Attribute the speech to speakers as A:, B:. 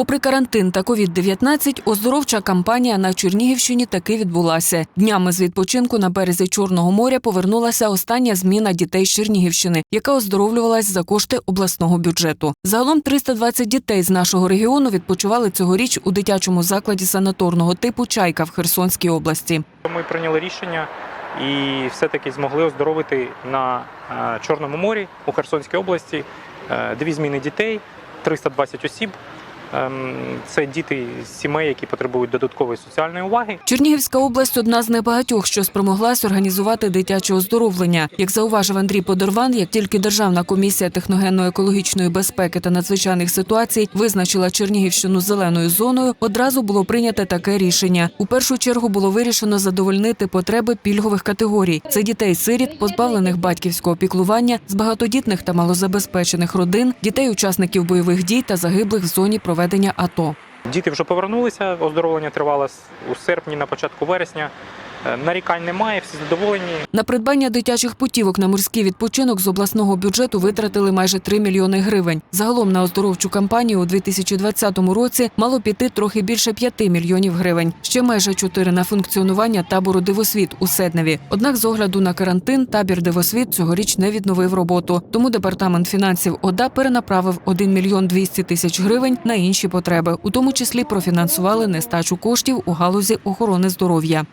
A: Попри карантин та COVID-19, оздоровча кампанія на Чернігівщині таки відбулася. Днями з відпочинку на березі Чорного моря повернулася остання зміна дітей з Чернігівщини, яка оздоровлювалась за кошти обласного бюджету. Загалом 320 дітей з нашого регіону відпочивали цьогоріч у дитячому закладі санаторного типу Чайка в Херсонській області.
B: Ми прийняли рішення і все-таки змогли оздоровити на е, Чорному морі у Херсонській області е, дві зміни дітей, 320 осіб. Ем, Це діти з сімей, які потребують додаткової соціальної уваги.
A: Чернігівська область одна з небагатьох, що спромоглась організувати дитяче оздоровлення. Як зауважив Андрій Подорван, як тільки Державна комісія техногенно-екологічної безпеки та надзвичайних ситуацій визначила Чернігівщину зеленою зоною, одразу було прийнято таке рішення. У першу чергу було вирішено задовольнити потреби пільгових категорій: це дітей-сиріт, позбавлених батьківського піклування, з багатодітних та малозабезпечених родин, дітей-учасників бойових дій та загиблих в зоні проведення АТО.
B: Діти вже повернулися. Оздоровлення тривало у серпні, на початку вересня. Е, Нарікань немає, всі задоволені.
A: На придбання дитячих путівок на морський відпочинок з обласного бюджету витратили майже 3 мільйони гривень. Загалом на оздоровчу кампанію у 2020 році мало піти трохи більше 5 мільйонів гривень. Ще майже 4 на функціонування табору Дивосвіт у Седневі. Однак, з огляду на карантин, табір Дивосвіт цьогоріч не відновив роботу. Тому департамент фінансів ОДА перенаправив 1 мільйон 200 тисяч гривень на інші потреби, у тому числі профінансували нестачу коштів у галузі охорони здоров'я.